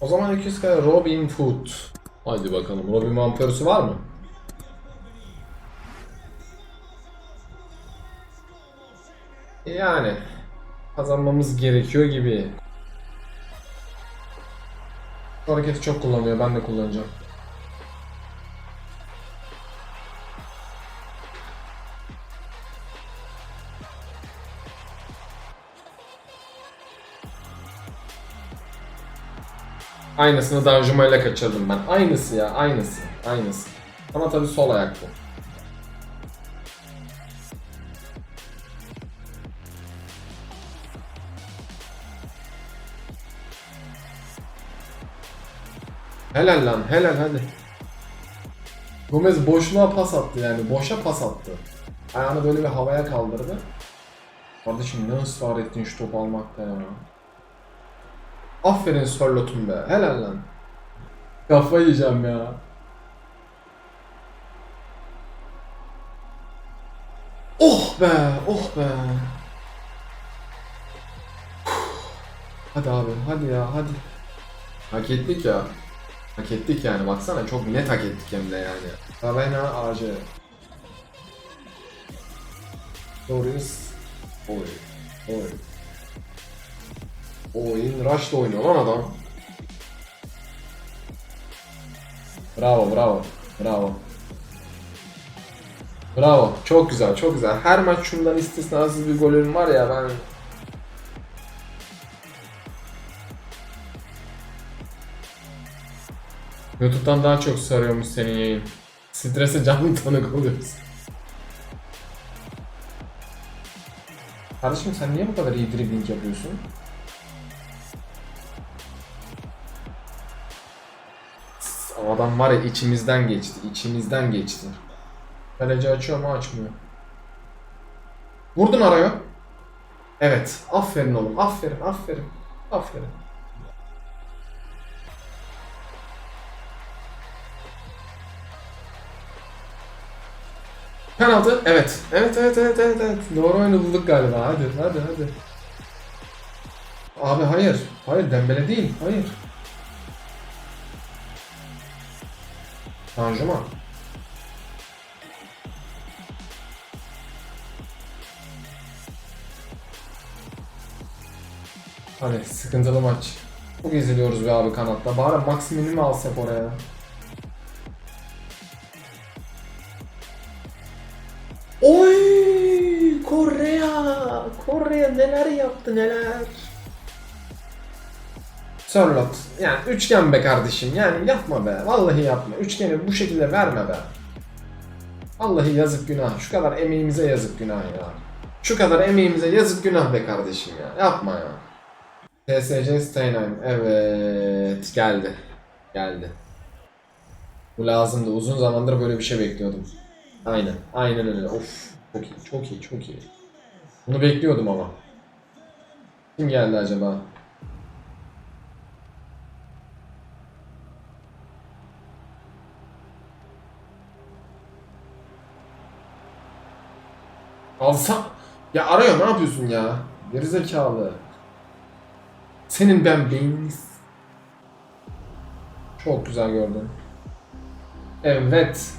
O zaman 200 kare Robin Hood. Hadi bakalım. Robin Van Persie'si var mı? Yani kazanmamız gerekiyor gibi. Hareketi çok kullanıyor. Ben de kullanacağım. Aynısını Danjuma ile kaçırdım ben. Aynısı ya, aynısı. Aynısı. Ama tabii sol ayaklı. Helal lan, helal hadi. Gomez boşluğa pas attı yani, boşa pas attı. Ayağını böyle bir havaya kaldırdı. Kardeşim ne ısrar ettin şu topu almakta ya. Aferin Sörlot'um be, helal lan. Kafa yiyeceğim ya. Oh be, oh be. Hadi abi, hadi ya, hadi. Hak ettik ya. Hak ettik yani baksana çok net hak ettik hem de yani. Ravena AC. Doris. Oy. Oy. Oyun Rush'da oynuyor lan adam. Bravo bravo. Bravo. Bravo. Çok güzel çok güzel. Her maç şundan istisnasız bir golüm var ya ben YouTube'dan daha çok sarıyormuş senin yayın. Strese canlı tanık oluyoruz. Kardeşim sen niye bu kadar iyi dribbling yapıyorsun? Adam var ya içimizden geçti, içimizden geçti. Kaleci açıyor mu açmıyor. Vurdun araya. Evet, aferin oğlum, aferin, aferin, aferin. Penaltı. Evet. Evet evet evet evet evet. Doğru oyunu bulduk galiba. Hadi hadi hadi. Abi hayır. Hayır Dembele değil. Hayır. Tanjuma. Hadi sıkıntılı maç. Çok izliyoruz be abi kanatta. Bari maksimumi mi alsak oraya? Oy Korea Korea neler yaptı neler Sörlot yani üçgen be kardeşim yani yapma be vallahi yapma üçgeni bu şekilde verme be Vallahi yazık günah şu kadar emeğimize yazık günah ya Şu kadar emeğimize yazık günah be kardeşim ya yapma ya TSC Steinheim evet geldi geldi Bu lazımdı uzun zamandır böyle bir şey bekliyordum Aynen. Aynen öyle. Of. Çok iyi. Çok iyi. Çok iyi. Bunu bekliyordum ama. Kim geldi acaba? Alsa... Ya arıyor ne yapıyorsun ya? Gerizekalı. Senin ben beyniniz. Çok güzel gördün. Evet.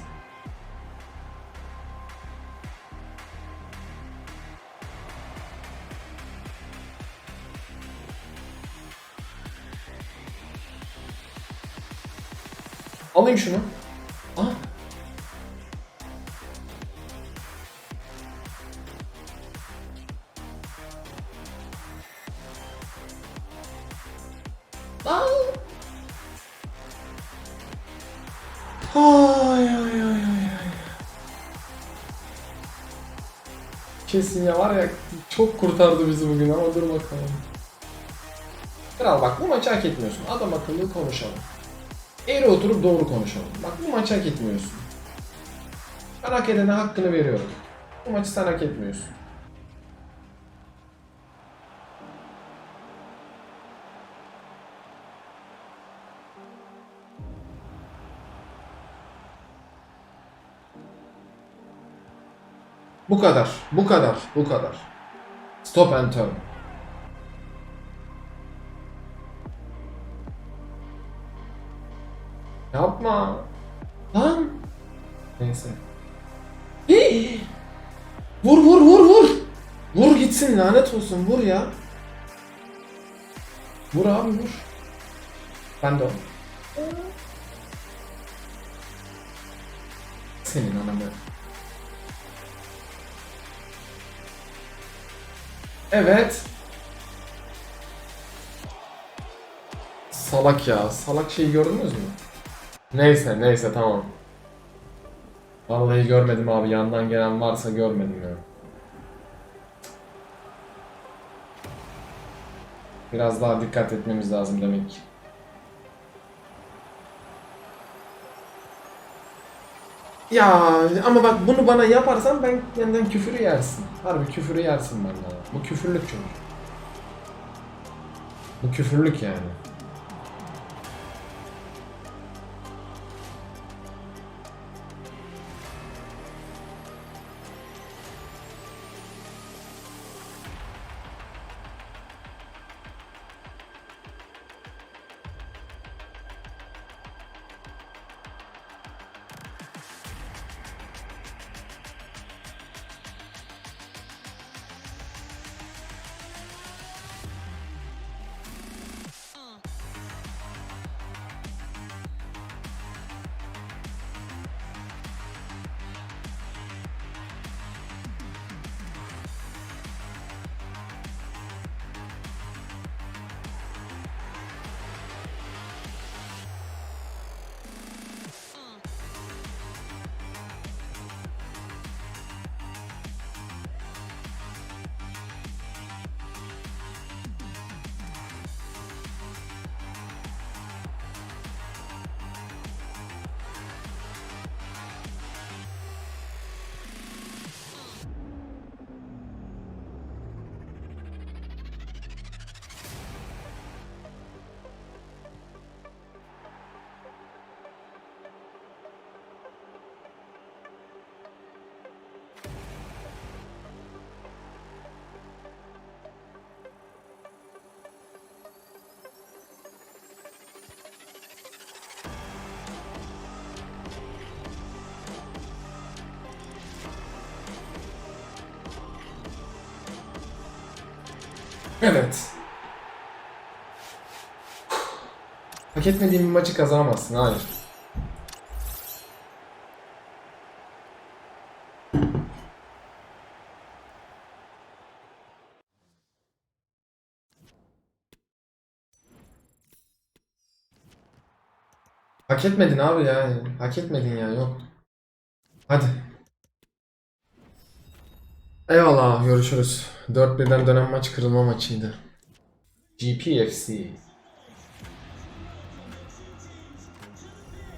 Alayım şunu. Ay ay ay ay ay. Kesin ya var ya çok kurtardı bizi bugün ama dur bakalım. Kral bak bu maçı hak etmiyorsun. Adam akıllı konuşalım. Eğri oturup doğru konuşalım. Bak bu maçı hak etmiyorsun. Ben hak edene hakkını veriyorum. Bu maçı sen hak etmiyorsun. Bu kadar, bu kadar, bu kadar. Stop and turn. Yapma. Lan. Neyse. Hii! Vur vur vur vur. Vur gitsin lanet olsun vur ya. Vur abi vur. Ben de. Senin anamı. Evet. Salak ya. Salak şeyi gördünüz mü? Neyse neyse tamam. Vallahi görmedim abi. Yandan gelen varsa görmedim ya. Biraz daha dikkat etmemiz lazım demek ki. Ya ama bak bunu bana yaparsan ben benden küfürü yersin. Harbi küfürü yersin benden. Bu küfürlük çünkü. Bu küfürlük yani. Evet. Hak etmediğin bir maçı kazanamazsın. Hayır. Hak etmedin abi yani. Hak etmedin ya yok. Hadi. Eyvallah görüşürüz. 4-1'den dönen maç kırılma maçıydı. GPFC.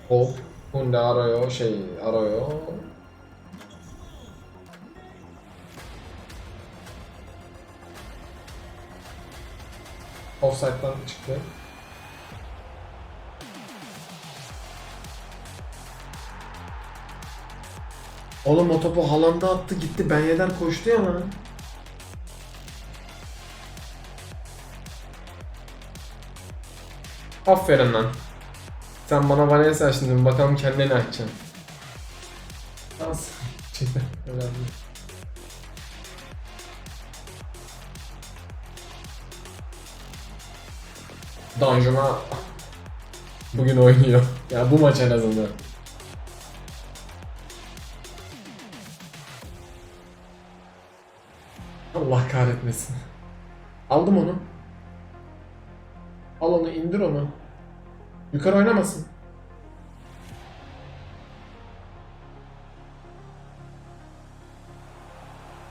Hop. Hunde arıyor şey arıyor. Offside'dan çıktı. Oğlum o topu Haaland'a attı gitti Ben Yedder koştu ya lan. Aferin lan. Sen bana Valencia açtın bakalım kendine ne açacaksın. Cidden önemli. Danjuma bugün oynuyor. Ya bu maç en azından. Allah kahretmesin. Aldım onu. Al onu indir onu. Yukarı oynamasın.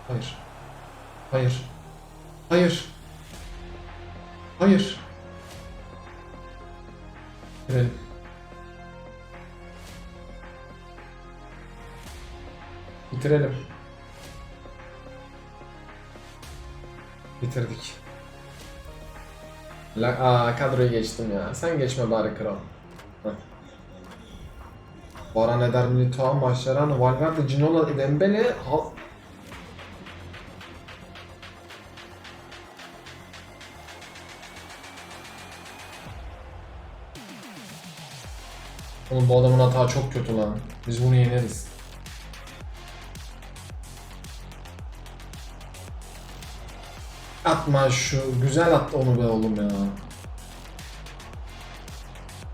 Hayır. Hayır. Hayır. Hayır. Bitirdik. La Aa, kadroyu geçtim ya. Sen geçme bari kral. Heh. Varan Eder Militao Maşeran Valverde Ginola Dembele Hal... Oğlum bu adamın hata çok kötü lan. Biz bunu yeneriz. Atma şu. Güzel attı onu be oğlum ya.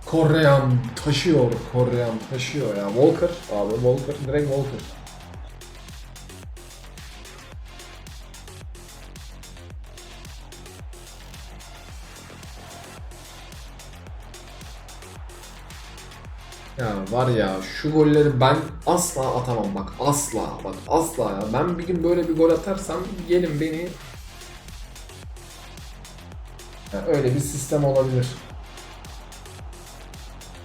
Korean taşıyor. Korean taşıyor ya. Walker abi Walker. Direkt Walker. Ya var ya şu golleri ben asla atamam bak asla bak asla ya ben bir gün böyle bir gol atarsam gelin beni Ya öyle bir sistem olabilir.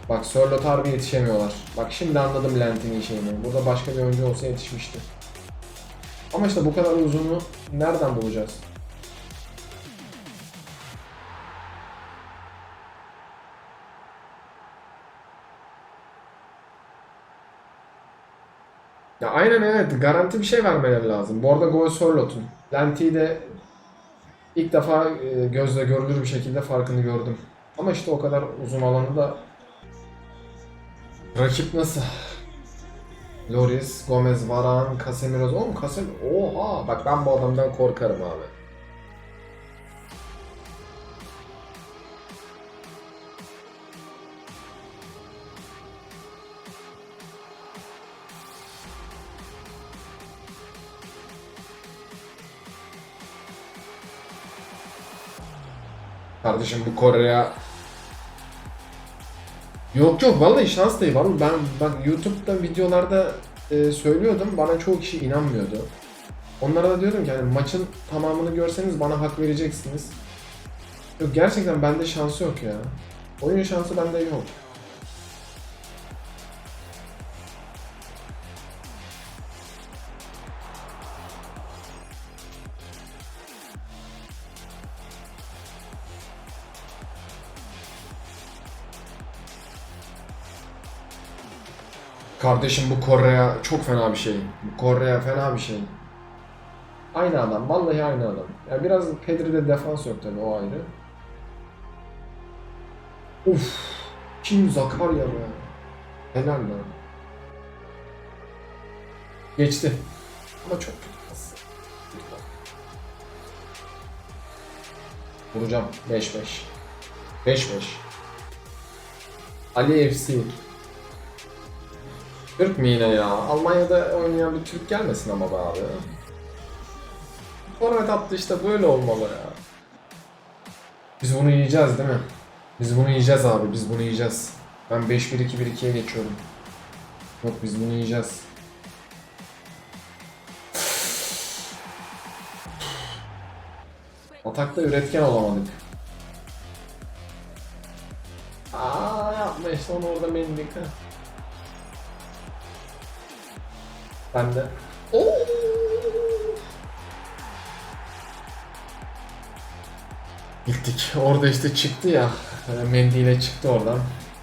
Bak Sörlot harbi yetişemiyorlar. Bak şimdi anladım Lent'in şeyini. Burada başka bir oyuncu olsa yetişmişti. Ama işte bu kadar uzunu nereden bulacağız? Ya aynen evet garanti bir şey vermeleri lazım. Bu arada gol Sörlot'un. Lenti'yi de ilk defa e, gözle görülür bir şekilde farkını gördüm. Ama işte o kadar uzun alanı da rakip nasıl? Loris, Gomez, Varane, Casemiro. Oğlum Casemiro. Oha! Bak ben bu adamdan korkarım abi. Kardeşim bu Kore'ye Yok yok vallahi şans değil var Ben bak YouTube'da videolarda e, söylüyordum bana çoğu kişi inanmıyordu. Onlara da diyordum ki hani maçın tamamını görseniz bana hak vereceksiniz. Yok gerçekten bende şansı yok ya. Oyun şansı bende yok. Kardeşim bu Kore'ye çok fena bir şey. Bu Kore'ye fena bir şey. Aynı adam. Vallahi aynı adam. Yani biraz Pedri'de defans yok tabii o ayrı. Uf. Kim Zakarya be. Helal lan. Geçti. Ama çok kötü pas. Vuracağım. 5-5. 5-5. Ali FC. Türk mü yine ya? Almanya'da oynayan bir Türk gelmesin ama be abi. Forvet attı işte böyle olmalı ya. Biz bunu yiyeceğiz değil mi? Biz bunu yiyeceğiz abi, biz bunu yiyeceğiz. Ben 5-1-2-1-2'ye geçiyorum. Yok biz bunu yiyeceğiz. Atakta üretken olamadık. Aa yapma işte onu orada mendik ha. Ben de. Oo! Gittik. Orada işte çıktı ya. e, Mendiyle çıktı oradan.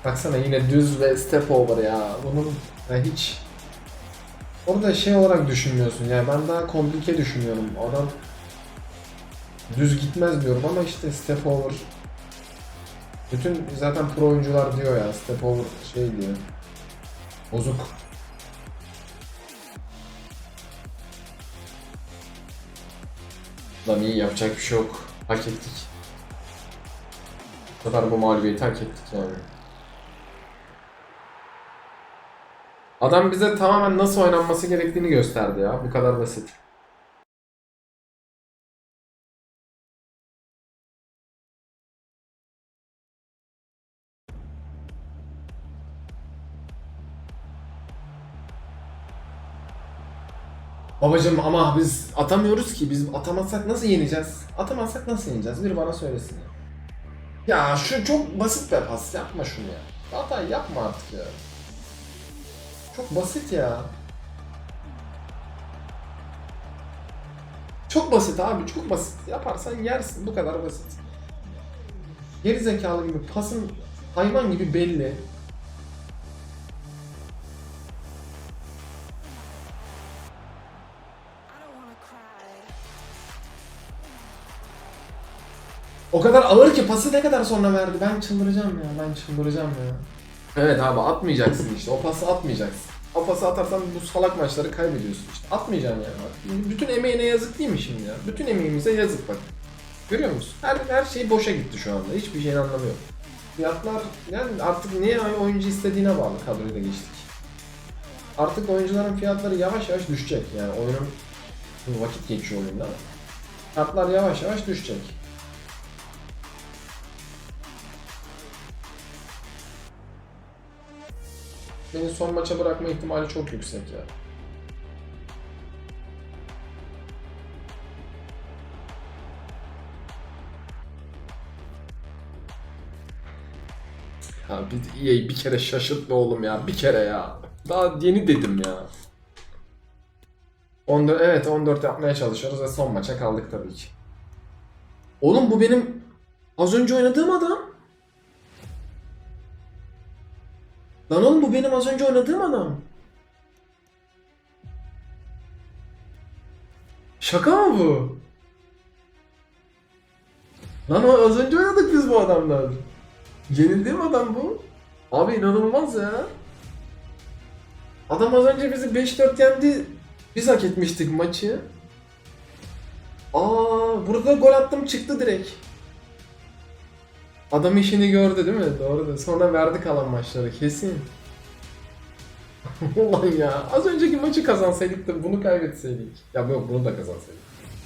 Baksana yine düz ve step over ya. Bunun ya hiç Orada şey olarak düşünmüyorsun yani ben daha komplike düşünüyorum. Adam düz gitmez diyorum ama işte step over bütün zaten pro oyuncular diyor ya step over şey diyor. Bozuk. Lan iyi yapacak bir şey yok. Hak ettik. Bu sefer bu mağlubiyeti hak ettik yani. Adam bize tamamen nasıl oynanması gerektiğini gösterdi ya. Bu kadar basit. Babacım ama biz atamıyoruz ki. Biz atamazsak nasıl yeneceğiz? Atamazsak nasıl yeneceğiz? Biri bana söylesin ya. Ya şu çok basit bir pas. Yapma şunu ya. Hata yapma artık ya. Çok basit ya. Çok basit abi, çok basit. Yaparsan yersin. Bu kadar basit. Geri zekalı gibi pasın hayvan gibi belli. O kadar ağır ki pası ne kadar sonra verdi. Ben çıldıracağım ya. Ben çıldıracağım ya. Evet abi atmayacaksın işte. O pası atmayacaksın. O pası atarsan bu salak maçları kaybediyorsun işte. Atmayacaksın yani. Bütün emeğine yazık değil mi şimdi ya? Bütün emeğimize yazık bak. Görüyor musun? Her, her şey boşa gitti şu anda. Hiçbir şeyin anlamı yok. Fiyatlar yani artık niye oyuncu istediğine bağlı kadroyu da geçtik. Artık oyuncuların fiyatları yavaş yavaş düşecek. Yani oyunun vakit geçiyor oyunda. Fiyatlar yavaş yavaş düşecek. Beni son maça bırakma ihtimali çok yüksek ya. Ya bir EA bir kere şaşırtma oğlum ya. Bir kere ya. Daha yeni dedim ya. 14 evet 14 yapmaya çalışıyoruz ve son maça kaldık tabii ki. Oğlum bu benim az önce oynadığım adam. Lan oğlum bu benim az önce oynadığım adam. Şaka mı bu? Lan az önce oynadık biz bu adamlar. Yenildiğim adam bu. Abi inanılmaz ya. Adam az önce bizi 5-4 yendi. Biz hak etmiştik maçı. Aa, burada gol attım çıktı direkt. Adam işini gördü değil mi? Doğru. Sonra verdi kalan maçları kesin. Ulan ya. Az önceki maçı kazansaydık da bunu kaybetseydik. Ya yok bunu da kazansaydık.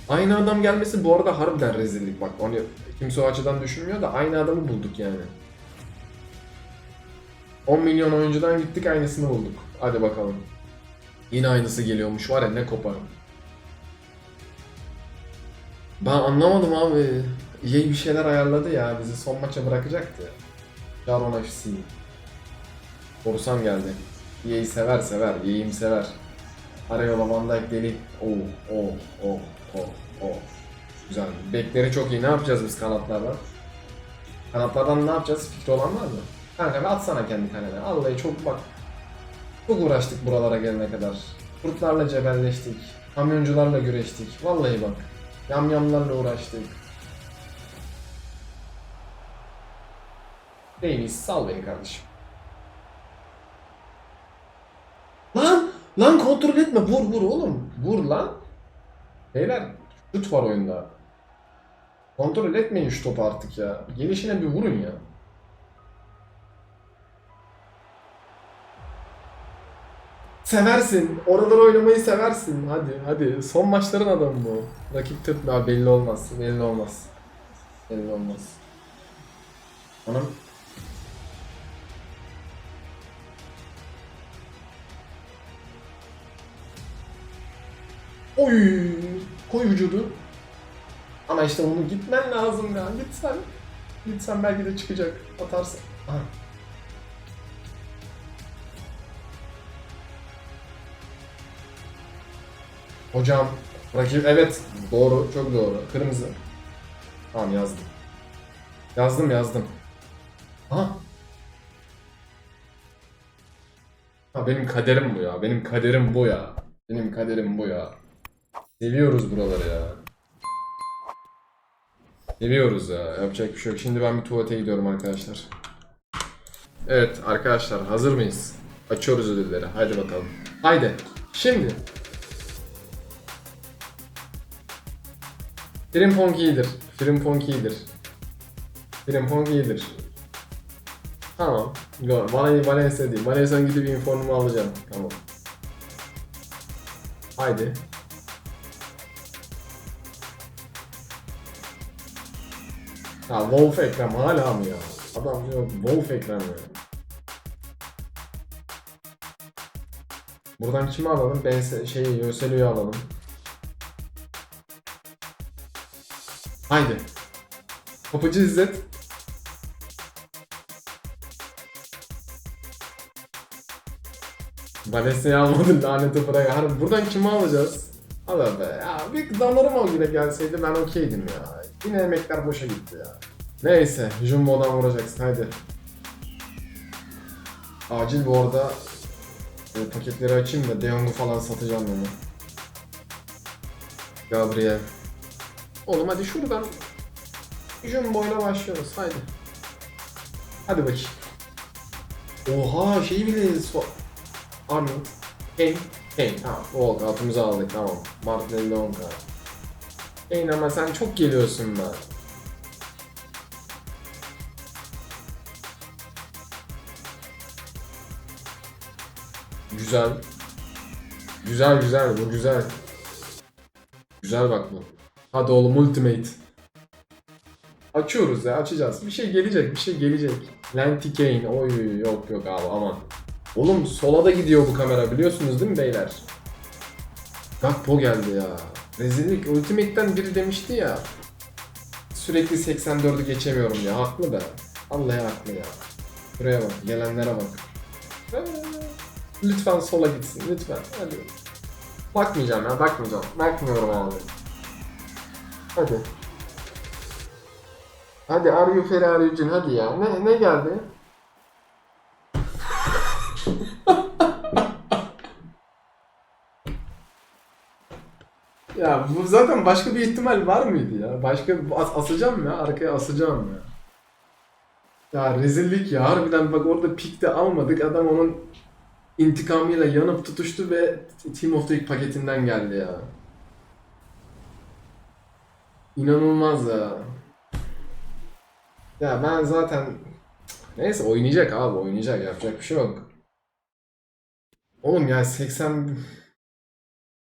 Aynı adam gelmesi bu arada harbiden rezillik bak. Onu kimse o açıdan düşünmüyor da aynı adamı bulduk yani. 10 milyon oyuncudan gittik aynısını bulduk. Hadi bakalım. Yine aynısı geliyormuş var ya ne koparım. Ben anlamadım abi. EA bir şeyler ayarladı ya bizi son maça bırakacaktı. Sharon FC. Borusan geldi. EA'yi sever sever. EA'yim sever. Arayola Van Dijk deli. Oo, oo, oo, oo, oo. Güzel. Bekleri çok iyi. Ne yapacağız biz kanatlardan? Kanatlardan ne yapacağız? Fikri olan var mı? Kanka bir atsana kendi kalene. Vallahi çok bak. Çok uğraştık buralara gelene kadar. Kurtlarla cebelleştik. Kamyoncularla güreştik. Vallahi bak. Yamyamlarla uğraştık. Davies sal beni kardeşim. Lan! Lan kontrol etme. Vur vur oğlum. Vur lan. Beyler şut var oyunda. Kontrol etmeyin şu topu artık ya. Gelişine bir vurun ya. Seversin. Oraları oynamayı seversin. Hadi hadi. Son maçların adamı bu. Rakip ya belli olmaz. Belli olmaz. Belli olmaz. Anam. Oy! Koy vücudu. Ama işte onu gitmen lazım ya. Gitsen. Gitsen belki de çıkacak. Atarsın. Aha. Hocam rakip evet doğru çok doğru kırmızı. Tamam yazdım. Yazdım yazdım. Aha. Ha benim kaderim bu ya. Benim kaderim bu ya. Benim kaderim bu ya. Seviyoruz buraları ya. Seviyoruz ya. Yapacak bir şey yok. Şimdi ben bir tuvalete gidiyorum arkadaşlar. Evet arkadaşlar hazır mıyız? Açıyoruz ödülleri. Haydi bakalım. Haydi. Şimdi Frimpong iyidir. Frimpong iyidir. Frimpong iyidir. Tamam. Bana Valencia değil. Valencia'nın gidip informumu alacağım. Tamam. Haydi. Ya Wolf Ekrem hala mı ya? Adam diyor Wolf Ekrem ya. Buradan kimi alalım? Ben şeyi Yoselio'yu alalım. Haydi. Kapıcı İzzet. Valencia'yı almadın laneti bırak. Buradan kimi alacağız? Al be. Ya bir Donnarumma yine gelseydi ben okeydim ya. Yine emekler boşa gitti ya. Neyse. Jumbo'dan vuracaksın hadi. Acil bu arada e, paketleri açayım da De Jong'u falan satacağım onu. Gabriel. Oğlum hadi şuradan Jumbo ile başlıyoruz. Haydi. Hadi bakayım. Oha şeyi bile so... Arnold. Kane. Kane. Tamam. O altımıza aldık tamam. Martinelli 10 kart. Kane ama sen çok geliyorsun be. Güzel. Güzel güzel bu güzel. Güzel bak bu. Hadi oğlum Ultimate. Açıyoruz ya açacağız. Bir şey gelecek bir şey gelecek. Lenti Kane oy yok yok abi aman. Oğlum sola da gidiyor bu kamera biliyorsunuz değil mi beyler? Gakpo geldi ya. Rezillik. Ultimate'den biri demişti ya. Sürekli 84'ü geçemiyorum ya. Haklı be. Vallahi haklı ya. Buraya bak. Gelenlere bak. Ee, Lütfen sola gitsin. Lütfen. Hadi. Bakmayacağım ya. Bakmayacağım. Bakmıyorum abi. Hadi. Hadi Are You Ferrari Yücün hadi ya. Ne, ne geldi? Ya bu zaten başka bir ihtimal var mıydı ya? Başka as- asacağım ya arkaya asacağım ya. Ya rezillik ya harbiden bak orada pikte almadık adam onun intikamıyla yanıp tutuştu ve Team of the Week paketinden geldi ya. İnanılmaz ya. Ya ben zaten neyse oynayacak abi oynayacak yapacak bir şey yok. Oğlum ya 80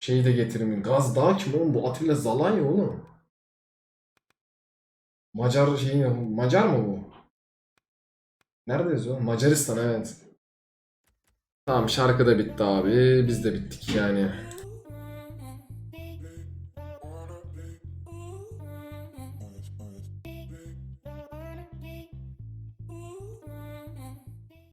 şeyi de getirin. Gaz Dağ kim oğlum? Bu Atilla Zalanya oğlum. Macar şeyi Macar mı bu? Nerede yazıyor? Macaristan evet. Tamam şarkı da bitti abi. Biz de bittik yani.